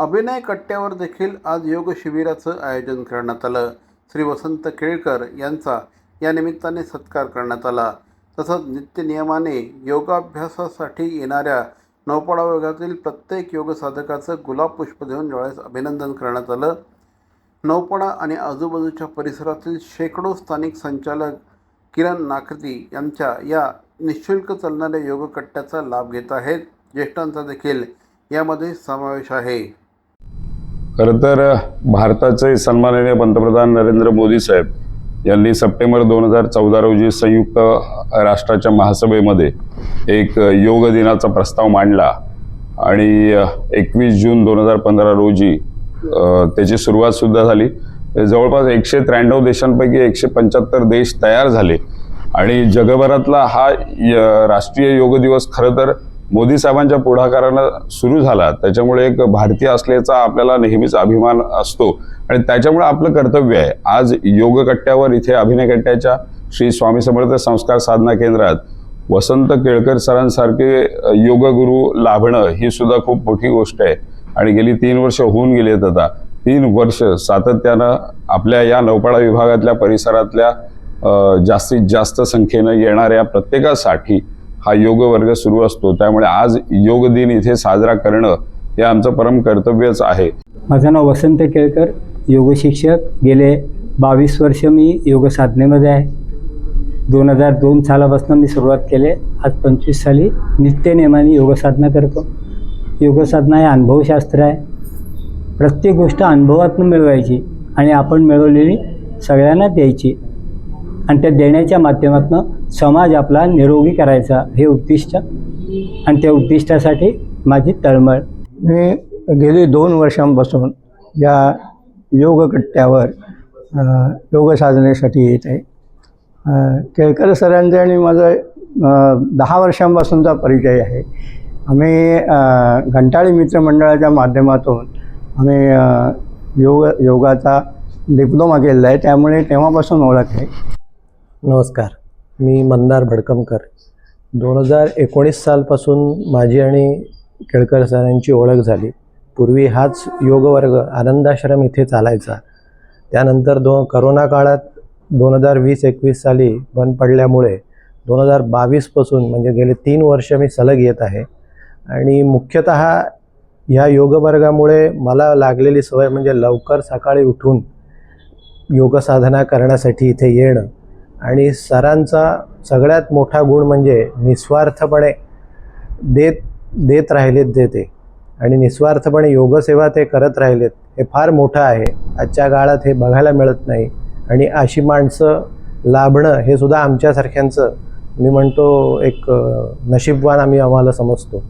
अभिनय कट्ट्यावर देखील आज योग शिबिराचं आयोजन करण्यात आलं. श्री वसंत केळकर यांचा या निमित्ताने सत्कार करण्यात आला. तसंच नित्यनियमाने योगाभ्यासासाठी येणाऱ्या नौपाडा विभागातील प्रत्येक योगसाधकाचं गुलाब पुष्प देऊन ज्यावेळेस अभिनंदन करण्यात आलं. नौपाडा आणि आजूबाजूच्या परिसरातील शेकडो स्थानिक संचालक किरण नाकर्ती यांच्या या निशुल्क चालणाऱ्या योगकट्ट्याचा लाभ घेत आहेत. ज्येष्ठांचा देखील यामध्ये समावेश आहे. खरं तर भारताचे सन्माननीय पंतप्रधान नरेंद्र मोदी साहेब यांनी सप्टेंबर दोन हजार चौदा रोजी संयुक्त राष्ट्राच्या महासभेमध्ये एक योग दिनाचा प्रस्ताव मांडला आणि एकवीस जून दोन हजार पंधरा रोजी त्याची सुरुवात सुद्धा झाली. जवळपास एकशे त्र्याण्णव देशांपैकी एकशे पंच्याहत्तर देश तयार झाले आणि जगभरातला हा य- राष्ट्रीय योग दिवस खरं तर मोदी साहेबांच्या पुढाकारानं सुरू झाला त्याच्यामुळे एक भारतीय असल्याचा आपल्याला नेहमीच अभिमान असतो. आणि त्याच्यामुळे आपलं कर्तव्य आहे. आज योग कट्ट्यावर इथे अभिनय कट्ट्याच्या श्री स्वामी समर्थ संस्कार साधना केंद्रात वसंत केळकर सरांसारखे योग गुरु लाभणं ही सुद्धा खूप मोठी गोष्ट आहे. आणि गेली तीन वर्ष होऊन गेली आहेत आता. तीन वर्ष सातत्यानं आपल्या या नौपाडा विभागातल्या परिसरातल्या जास्तीत जास्त संख्येनं येणाऱ्या प्रत्येकासाठी हा योग वर्ग सुरू असतो. त्यामुळे आज योग दिन इथे साजरा करणं हे आमचं परम कर्तव्यच आहे. माझं नाव वसंत केळकर योग शिक्षक. गेले बावीस वर्ष मी योग साधनेमध्ये आहे. दोन हजार दोन सालापासून मी सुरुवात केले. आज पंचवीस साली नित्यनेमाने योग साधना करतो. योग साधना हे अनुभवशास्त्र आहे. प्रत्येक गोष्ट अनुभवातून मिळवायची आणि आपण मिळवलेली सगळ्यांना द्यायची. आणि त्या देण्याच्या माध्यमातून समाज आपला निरोगी करायचा हे उद्दिष्ट. आणि त्या उद्दिष्टासाठी माझी तळमळ. मी गेली दोन वर्षांपासून या योगकट्ट्यावर योग साधनेसाठी येत आहे. केळकर सरांचे आणि माझं दहा वर्षांपासूनचा परिचय आहे. आम्ही घंटाळी मित्रमंडळाच्या माध्यमातून आम्ही योग योगाचा डिप्लोमा केलेला आहे. त्यामुळे तेव्हापासून ओळख आहे. नमस्कार. मी मंदार भडकमकर. दोन हजार एकोणीस सालपासून माझी आणि केळकर सरांची ओळख झाली. पूर्वी हाच योगवर्ग आनंदाश्रम इथे चालायचा. त्यानंतर दो करोना काळात दोन हजार वीस एकवीस साली बंद पडल्यामुळे दोन हजार बावीसपासून म्हणजे गेले तीन वर्ष मी सलग येत आहे. आणि मुख्यतः ह्या योग वर्गामुळे मला लागलेली सवय म्हणजे लवकर सकाळी उठून योगसाधना करण्यासाठी इथे येणं. आणि सरांचा सगळ्यात मोठा गुण म्हणजे निस्वार्थपणे देत देत राहिलेत देते आणि निस्वार्थपणे योगसेवा ते करत राहिलेत हे फार मोठं आहे. आजच्या काळात हे बघायला मिळत नाही. आणि अशी माणसं लाभणं हे सुद्धा आमच्यासारख्यांचं मी म्हणतो एक नशीबवान आम्ही आम्हाला समजतो.